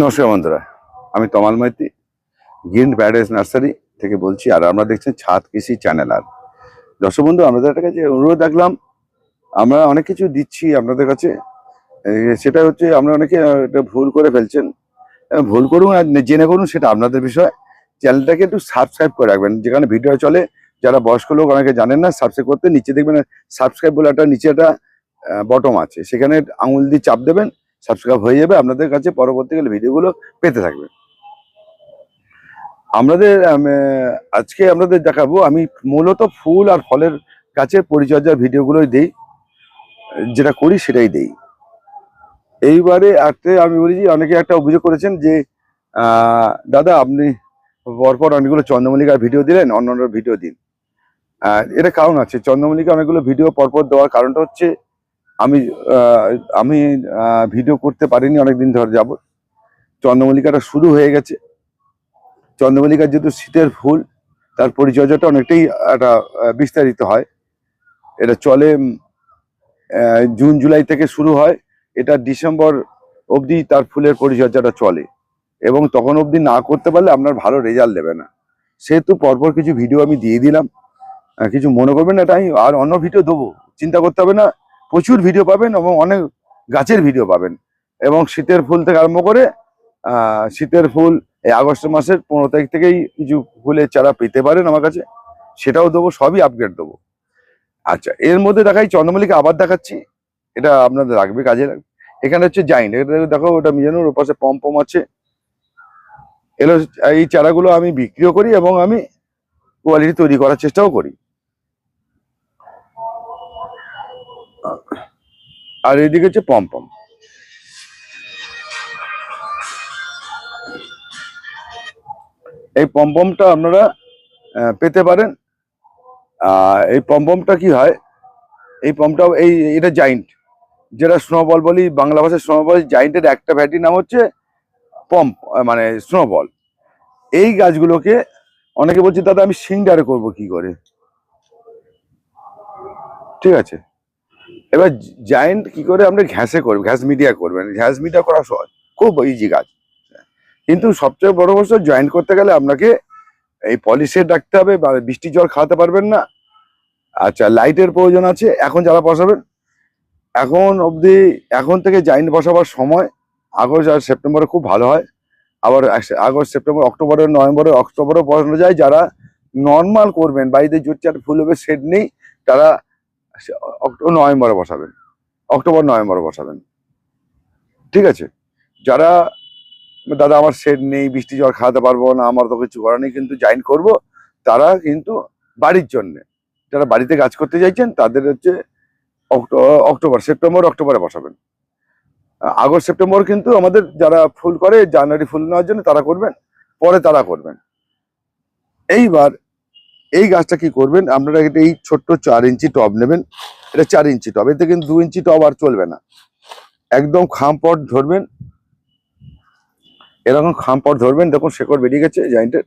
নমস্কার বন্ধুরা, আমি Tamal Maiti green paradise nursery থেকে বলছি, আর আমরা দেখছেন ছাদ কৃষি চ্যানেল আর। দর্শক বন্ধু আমাদের কাছে অনুরোধ রাখলাম, আমরা অনেক কিছু দিচ্ছি আপনাদের কাছে সেটা হচ্ছে আমরা অনেকে ভুল করে ফেলছেন। ভুল করুন আর জেনে করুন, সেটা আপনাদের বিষয়। চ্যানেলটাকে একটু সাবস্ক্রাইব করে রাখবেন, যেখানে ভিডিও চলে, যারা বয়স্ক লোক অনেকে জানেন না, সাবস্ক্রাইব করতে নিচে দেখবেন, সাবস্ক্রাইব বলে একটা নিচে একটা বটম আছে। সেখানে আঙুল দিয়ে চাপ দেবেন সাবস্ক্রাইব হয়ে যাবে। আপনাদের কাছে পরবর্তীকালে ভিডিওগুলো পেতে থাকবে। আমাদের আজকে আপনাদের দেখাবো, আমি মূলত ফুল আর ফলের গাছের পরিচর্যার ভিডিওগুলোই দেই। যেটা করি সেটাই দেই। এইবারে আজকে আমি বলেছি, অনেকে একটা অভিযোগ করেছেন যে দাদা আপনি পরপর অনেকগুলো চন্দ্রমল্লিকার ভিডিও দিলেন অন্য ভিডিও দিন। এটা কারণ আছে চন্দ্রমল্লিকা অনেকগুলো ভিডিও পরপর দেওয়ার কারণটা হচ্ছে আমি আমি ভিডিও করতে পারিনি, অনেকদিন ধরে যাব। চন্দ্রমল্লিকাটা শুরু হয়ে গেছে। চন্দ্রমল্লিকার যেহেতু শীতের ফুল, তার পরিচর্যাটা অনেকটাই একটা বিস্তারিত হয়। এটা চলে জুন, জুলাই থেকে শুরু হয়। এটা ডিসেম্বর অবধি তার ফুলের পরিচর্যাটা চলে। এবং তখন অবধি না করতে পারলে আপনার ভালো রেজাল্ট দেবে না। সেহেতু পরপর কিছু ভিডিও আমি দিয়ে দিলাম। কিছু মনে করবেন না তাই আর অন্য ভিডিও দেবো। চিন্তা করতে হবে না প্রচুর ভিডিও পাবেন এবং অনেক গাছের ভিডিও পাবেন। এবং শীতের ফুল থেকে আরম্ভ করে শীতের ফুল এই আগস্ট মাসের পনেরো তারিখ থেকেই কিছু ফুলের চারা পেতে পারেন আমার কাছে। সেটাও দেবো, সবই আপগ্রেড দেবো। আচ্ছা এর মধ্যে দেখাই চন্দ্রমল্লিকা আবার দেখাচ্ছি। এটা আপনাদের রাখবে, কাজে লাগবে। এখানে হচ্ছে জাইন্ট এটা দেখো, ওটা মিজানোর ওপাশে পম পম আছে। এগুলো এই চারাগুলো আমি বিক্রিও করি এবং আমি কোয়ালিটি তৈরি করার চেষ্টাও করি। আর এদিকে হচ্ছে পম পম। এই পমপমটা আপনারা পেতে পারেন। এই পমপমটা কি হয়? এই পমটাও, এই, এটা জাইন্ট যেটা স্নোবল বলি, বাংলা ভাষায় স্নোবল জাইন্টের একটা ভ্যারাইটি নাম হচ্ছে পম্প মানে স্নোবল এই গাছগুলোকে, অনেকে বলছে, দাদা, আমি সিংডারে করব কি করে? ঠিক আছে? এবার জায়েন্ট কি করে আপনি ঘ্যাসে করবেন ঘ্যাস মিডিয়া করবেন ঘ্যাস মিডিয়া করা সহজ খুব ইজি কাজ। কিন্তু সবচেয়ে বড় বস্তু জয়েন্ট করতে গেলে আপনাকে এই পলিশের রাখতে হবে বা বৃষ্টি জল খাওয়াতে পারবেন না। আচ্ছা লাইটের প্রয়োজন আছে, এখন যারা বসাবেন, এখন অবধি, এখন থেকে জাইন্ট বসাবার সময় আগস্ট আর সেপ্টেম্বরে খুব ভালো হয়। আবার আগস্ট, সেপ্টেম্বর অক্টোবরে নভেম্বরে অক্টোবরে বসানো যায়, যারা নর্মাল করবেন, বাড়িতে জোর চার ফুল হবে সেট নেই, তারা নভেম্বরে বসাবেন। অক্টোবর, নভেম্বরে বসাবেন। ঠিক আছে? যারা, দাদা আমার সেট নেই, বৃষ্টি জল খাওয়াতে পারব না, আমার তো কিছু করার নেই, কিন্তু জয়েন করব, তারা কিন্তু বাড়ির জন্য, যারা বাড়িতে কাজ করতে চাইছেন, তাদের হচ্ছে অক্টো- অক্টোবর, সেপ্টেম্বর, অক্টোবরে বসাবেন। আগস্ট, সেপ্টেম্বর কিন্তু আমাদের যারা ফুল করে, জানুয়ারি ফুল নেওয়ার জন্য তারা করবেন, পরে তারা করবেন। এইবার এই গাছটা কি করবেন? আপনারা এটা এই ছোট্ট চার ইঞ্চি টব নেবেন। এটা চার ইঞ্চি টব। এতে কিন্তু দু ইঞ্চি টব আর চলবে না। একদম খামপট ধরবেন। এরকম খামপট ধরবেন। দেখুন, শেকড় বেরিয়ে গেছে জয়েন্টের।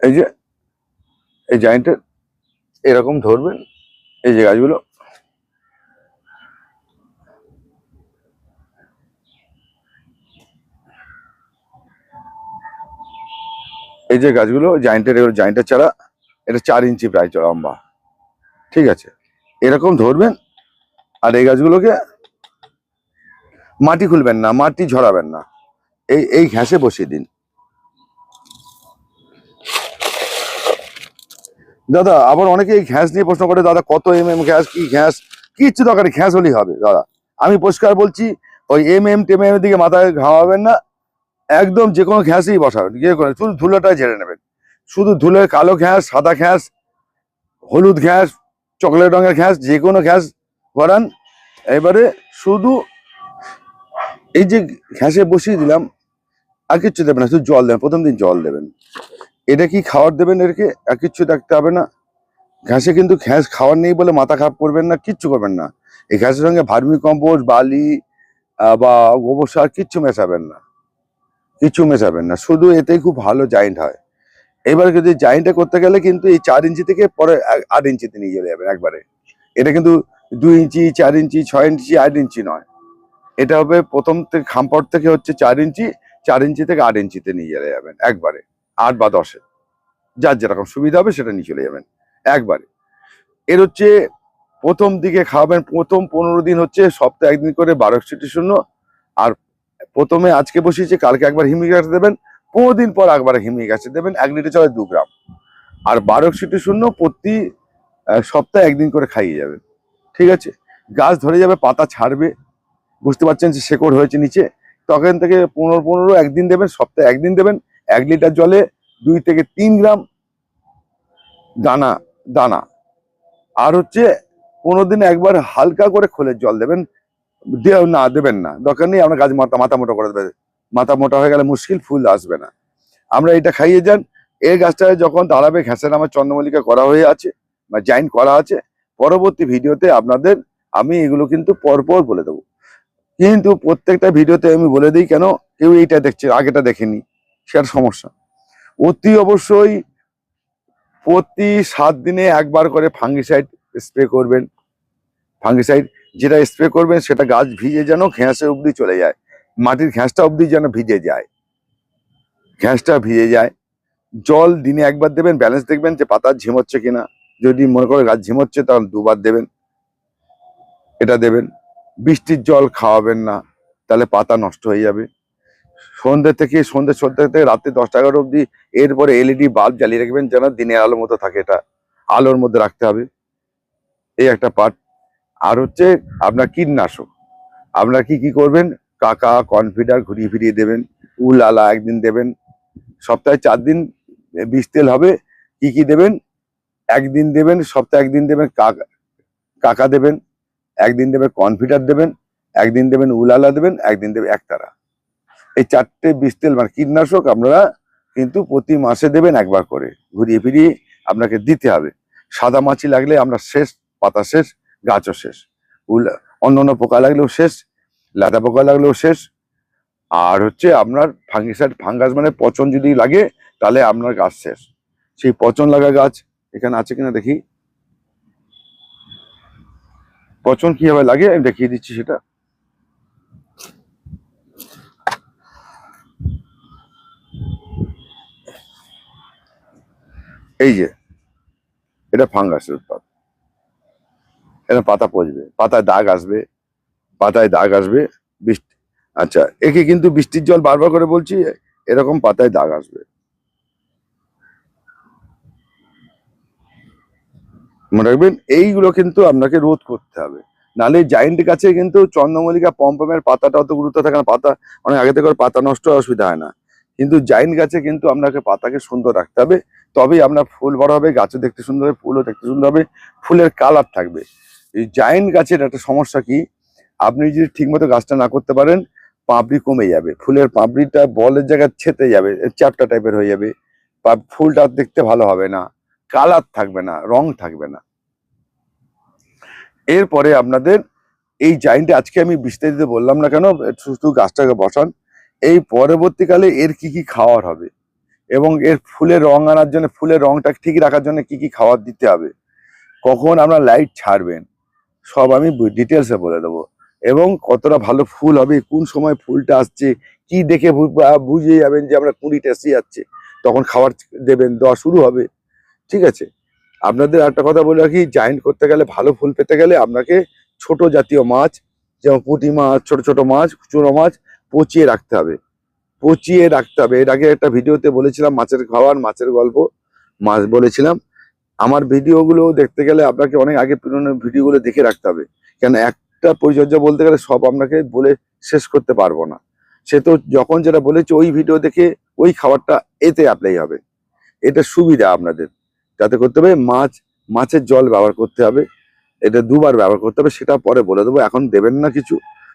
এই যে, এই জয়েন্টের। এরকম ধরবেন। এই যে গাছগুলো। এই যে গাছগুলো জয়েন্টের জয়েন্টের চারা, এটা চার ইঞ্চি প্রায় লম্বা। ঠিক আছে? এরকম ধরবেন, আর এই গাছগুলোকে মাটি খুলবেন না, মাটি ঝরাবেন না। এই এই ঘ্যাসে বসিয়ে দিন। দাদা, আবার অনেকে এই ঘ্যাস নিয়ে প্রশ্ন করে, দাদা, কত এম এম ঘ্যাস কি ঘ্যাস কিচ্ছু দরকার ঘ্যাস হলেই হবে। দাদা, আমি পরিষ্কার বলছি, ওই এম এম টেম এম দিকে মাথায় ঘামাবেন না একদম যে কোনো ঘ্যাসই বসাবেন গিয়ে করে শুধু ধুলোটা ঝেড়ে নেবেন। শুধু ধুলোর কালো ঘ্যাস, সাদা ঘ্যাস, হলুদ ঘ্যাস, চকলেট রঙের ঘ্যাস, যে কোনো ঘ্যাস ভরান। এবারে শুধু এই যে ঘ্যাসে বসিয়ে দিলাম, আর কিচ্ছু দেবেন না, শুধু জল দেবেন, প্রথম দিন জল দেবেন। এটা কি খাবার দেবেন এরকে? আর কিচ্ছু দেখতে হবে না। ঘাসে কিন্তু ঘ্যাস খাওয়ার নেই বলে মাথা খারাপ করবেন না, কিচ্ছু করবেন না। এই ঘ্যাসের সঙ্গে ভার্মি কম্পোস্ট, বালি বা গোবর সার কিচ্ছু মেশাবেন না। কিচ্ছু মেশাবেন না। শুধু এতেই খুব ভালো জায়েন্ট হয়। এবার যদি জায়েন্টে করতে গেলে কিন্তু এই চার ইঞ্চি থেকে পরে আট ইঞ্চিতে নিয়ে চলে যাবেন একবারে। এটা কিন্তু দুই ইঞ্চি, চার ইঞ্চি, ছয় ইঞ্চি, আট ইঞ্চি নয়। এটা হবে প্রথম থেকে খাম্পট থেকে হচ্ছে চার ইঞ্চি চার ইঞ্চি থেকে আট ইঞ্চিতে নিয়ে চলে যাবেন একবারে। আট বা দশে। যার যেরকম সুবিধা হবে সেটা নিয়ে চলে যাবেন একবারে। এর হচ্ছে প্রথম দিকে খাওয়াবেন, প্রথম পনেরো দিন হচ্ছে সপ্তাহে একদিন করে বারো শূন্য আর প্রথমে আজকে বসিয়েছে, কালকে একবার হিমিক গাছ দেবেন পনেরো দিন পর একবার হিমিক অ্যাসিড দেবেন এক লিটার চলে দু গ্রাম। আর বারো একষট্টি শূন্য প্রতি সপ্তাহে একদিন করে খাইয়ে যাবেন। ঠিক আছে? গাছ ধরে যাবে, পাতা ছাড়বে। বুঝতে পারছেন যে শেকড় হয়েছে নিচে? তখন থেকে পনেরো পনেরো একদিন দেবেন, সপ্তাহে একদিন দেবেন। এক লিটার জলে দুই থেকে তিন গ্রাম দানা দানা। আর হচ্ছে পনেরো দিনে একবার হালকা করে খোলের জল দেবেন। না দেবেন না। দরকার নেই আমরা গাছ মাথা মাথা মোটা করে দেবে। মাথা মোটা হয়ে গেলে মুশকিল, ফুল আসবে না। আমরা এটা খাইয়ে যান। এই গাছটা যখন দাঁড়াবে, ঘ্যাসের আমার চন্দ্রমল্লিকা করা হয়ে আছে, বা জাইন করা আছে, পরবর্তী ভিডিওতে আপনাদের আমি এগুলো কিন্তু পরপর বলে দেবো। কিন্তু প্রত্যেকটা ভিডিওতে আমি বলে দিই কেন, কেউ এইটা দেখছে, আগেটা দেখেনি সেটা সমস্যা। অতি অবশ্যই প্রতি সাত দিনে একবার করে ফাঙ্গিসাইড স্প্রে করবেন। ফাঙ্গিসাইড যেটা স্প্রে করবেন সেটা গাছ ভিজে যেন ঘ্যাঁসে অবধি চলে যায়। মাটির ঘ্যাঁসটা অবধি যেন ভিজে যায়। ঘ্যাঁসটা ভিজে যায়। জল দিনে একবার দেবেন ব্যালেন্স দেখবেন যে পাতা ঝিমোচ্ছে কিনা। যদি মনে করে গাছ ঝিমোচ্ছে তাহলে দুবার দেবেন। এটা দেবেন। বৃষ্টির জল খাওয়াবেন না, তাহলে পাতা নষ্ট হয়ে যাবে। সন্ধ্যে থেকে, সন্ধ্যে সন্ধ্যে থেকে রাত্রে দশটা এগারো অবধি এরপরে এলইডি বাল্ব জ্বালিয়ে রাখবেন যেন দিনের আলোর মতো থাকে এটা। আলোর মধ্যে রাখতে হবে। এই একটা পার্ট আর হচ্ছে আপনার কীটনাশক। আপনার কি কি করবেন? কাকা, কনফিডার ঘুরিয়ে ফিরিয়ে দেবেন, উল, আলা একদিন দেবেন। সপ্তাহে চার দিন বিষ তেল হবে, কি কি দেবেন? একদিন দেবেন, সপ্তাহে একদিন দেবেন কাকা কাকা দেবেন, একদিন দেবেন কনফিডার দেবেন, একদিন দেবেন উলালা দেবেন, একদিন দেবেন একতারা। এই চারটে বিষ তেল মানে কীটনাশক আপনারা কিন্তু প্রতি মাসে দেবেন একবার করে। ঘুরিয়ে ফিরিয়ে আপনাকে দিতে হবে। সাদা মাছি লাগলে আমরা শেষ, পাতা শেষ গাছও শেষ। অন্য অন্য পোকা লাগলেও শেষ, লাদা পোকা লাগলেও শেষ। আর হচ্ছে আপনার ফাঙ্গিসাইড ফাঙ্গাস মানে পচন যদি লাগে, তাহলে আপনার গাছ শেষ। সেই পচন লাগা গাছ এখানে আছে কিনা দেখি? পচন কীভাবে লাগে আমি দেখিয়ে দিচ্ছি সেটা। এই যে, এটা ফাঙ্গাসের এটা পাতা পচবে, পাতায় দাগ আসবে, পাতায় দাগ আসবে, বৃষ্টি আচ্ছা একে কিন্তু বৃষ্টির জল বারবার করে বলছি, এরকম পাতায় দাগ আসবে। মনে রাখবেন, এইগুলো কিন্তু আপনাকে রোধ করতে হবে। নালে জাইন্ট গাছে কিন্তু চন্দ্রমল্লিকা পম্পমের পাতাটা অত গুরুত্ব থাকে না, পাতা অনেক আগে থেকে পাতা নষ্ট অসুবিধা হয় না। কিন্তু জাইন্ট গাছে কিন্তু আপনাকে পাতাকে সুন্দর রাখতে হবে, তবেই আপনার ফুল বড় হবে, গাছও দেখতে সুন্দর হবে, ফুলও দেখতে সুন্দর হবে, ফুলের কালার থাকবে। এই জাইন্ট গাছের একটা সমস্যা কি? আপনি যদি ঠিকমতো গাছটা না করতে পারেন, পাপড়ি কমে যাবে। ফুলের পাপড়িটা বলের জায়গায় ছেতে যাবে চ্যাপটা টাইপের হয়ে যাবে। ফুলটা দেখতে ভালো হবে না। কালার থাকবে না, রং থাকবে না। এরপরে আপনাদের এই জাইন্টে আজকে আমি বিস্তারিত বললাম না কেন, শুধু গাছটাকে বসান। এই পরবর্তীকালে এর কি কি খাওয়ার হবে? এবং এর ফুলের রং আনার জন্য, ফুলের রংটা ঠিক রাখার জন্য কি কি খাবার দিতে হবে? কখন আমরা লাইট ছাড়বেন? সব আমি ডিটেলসে বলে দেবো। এবং কতটা ভালো ফুল হবে, কোন সময় ফুলটা আসছে, কি দেখে বু- আহ বুঝে যাবেন যে আমরা কুড়িটা এসে যাচ্ছে। তখন খাবার দেবেন, দেওয়া শুরু হবে। ঠিক আছে? আপনাদের একটা কথা বলে রাখি জায়েন্ট করতে গেলে, ভালো ফুল পেতে গেলে আপনাকে ছোট জাতীয় মাছ, যেমন পুঁটি মাছ, ছোট ছোট মাছ, চুনো মাছ, পচিয়ে রাখতে হবে। পচিয়ে রাখতে হবে। এর আগে একটা ভিডিওতে বলেছিলাম মাছের খাবার মাছের গল্প। মাছ বলেছিলাম আমার ভিডিওগুলো দেখতে গেলে আপনাকে অনেক আগে পুরনো ভিডিওগুলো দেখে রাখতে হবে। কেন একটা পরিচর্যা বলতে গেলে সব আপনাকে বলে শেষ করতে পারব না। সে তো যখন যেটা বলেছে ওই ভিডিও দেখে ওই খাবারটা এতে অ্যাপ্লাই হবে। এটা সুবিধা আপনাদের। যাতে করতে হবে মাছ, মাছের জল ব্যবহার করতে হবে। এটা দুবার ব্যবহার করতে হবে, সেটা পরে বলে দেবো। এখন দেবেন না কিছু,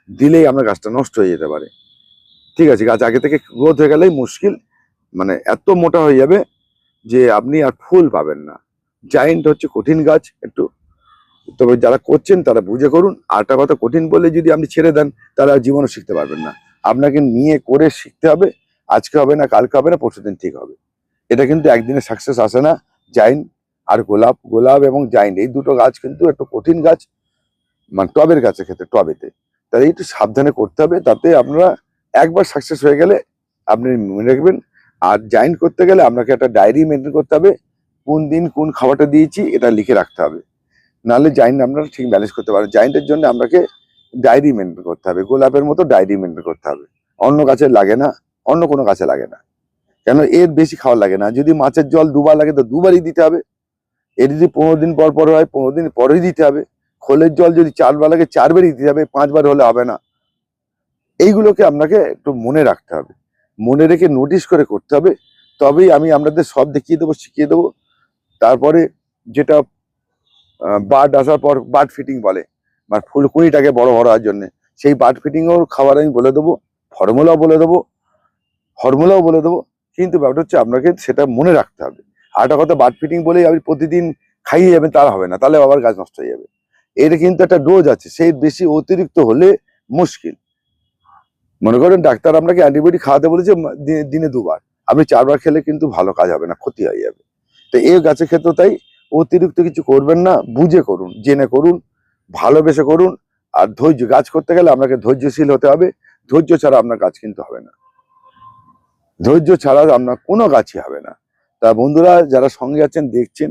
দিলেই আপনার গাছটা নষ্ট হয়ে যেতে পারে। ঠিক আছে, গাছ আগে থেকে গ্রোথ হয়ে গেলেই মুশকিল। মানে এত মোটা হয়ে যাবে যে আপনি আর ফুল পাবেন না। জায়েন্ট হচ্ছে কঠিন গাছ, একটু। তবে যারা করছেন তারা বুঝে করুন। একটা কথা, কঠিন বলে যদি আপনি ছেড়ে দেন, তাহলে আর জীবনও শিখতে পারবেন না। আপনাকে নিয়ে করে শিখতে হবে। আজকে হবে না, কালকে হবে না পরশুদিন ঠিক হবে। এটা কিন্তু একদিনে সাকসেস আসে না। জাইন আর গোলাপ গোলাপ এবং জাইন এই দুটো গাছ কিন্তু একটু কঠিন গাছ। মানে টবের গাছের ক্ষেত্রে, টবেতে। তাই একটু সাবধানে করতে হবে, তাতে আপনারা একবার সাকসেস হয়ে গেলে আপনি মনে রাখবেন। আর জয়েন করতে গেলে আপনাকে একটা ডায়েরি মেনটেন করতে হবে। কোন দিন কোন খাবারটা দিয়েছি এটা লিখে রাখতে হবে। নাহলে জাইন আপনারা ঠিক ব্যালেন্স করতে পারেন। জাইন্টের জন্য আপনাকে ডায়েরি মেনটেন করতে হবে। গোলাপের মতো ডায়েরি মেনটেন করতে হবে। অন্য গাছে লাগে না, অন্য কোনো গাছে লাগে না। কেন? এর বেশি খাওয়া লাগে না। যদি মাছের জল দুবার লাগে তো দুবারই দিতে হবে। এর যদি পনেরো দিন পর পর হয়, পনেরো দিন পরেই দিতে হবে। খোলের জল যদি চারবার লাগে, চারবারই দিতে হবে, পাঁচবার হলে হবে না। এইগুলোকে আপনাকে একটু মনে রাখতে হবে। মনে রেখে নোটিশ করে করতে হবে। তবেই আমি আপনাদের সব দেখিয়ে দেবো, শিখিয়ে দেবো। তারপরে যেটা বার্ড আসার পর বার্ড ফিটিং বলে। মানে ফুলকুড়িটাকে বড় হওয়ার জন্য। সেই বার্ড ফিটিংও খাবার আমি বলে দেবো ফর্মুলাও বলে দেবো ফর্মুলাও বলে দেবো। কিন্তু ব্যাপারটা হচ্ছে আপনাকে সেটা মনে রাখতে হবে। আর একটা কথা বার্ড ফিটিং বলেই আপনি প্রতিদিন খাইয়ে যাবেন তার হবে না। তাহলে আবার গাছ নষ্ট হয়ে যাবে। এর কিন্তু একটা ডোজ আছে, সেই বেশি অতিরিক্ত হলে মুশকিল। মনে করেন ডাক্তার আপনাকে অ্যান্টিবায়োটিক খাওয়াতে বলেছে দিনে দুবার। আপনি চারবার খেলে কিন্তু ভালো কাজ হবে না, ক্ষতি হয়ে যাবে। তো এই গাছের ক্ষেত্রে তাই অতিরিক্ত কিছু করবেন না, বুঝে করুন, জেনে করুন, ভালোবেসে করুন, আর ধৈর্য, গাছ করতে গেলে আপনাকে ধৈর্যশীল হতে হবে, ধৈর্য ছাড়া আপনার গাছ কিন্তু হবে না। ধৈর্য ছাড়া আপনার কোনো গাছই হবে না। তা বন্ধুরা, যারা সঙ্গে আছেন, দেখছেন,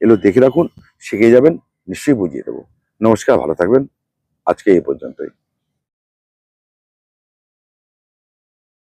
এগুলো দেখে রাখুন, শিখে যাবেন, নিশ্চয়ই বুঝিয়ে দেবো। নমস্কার, ভালো থাকবেন। আজকে এই পর্যন্তই।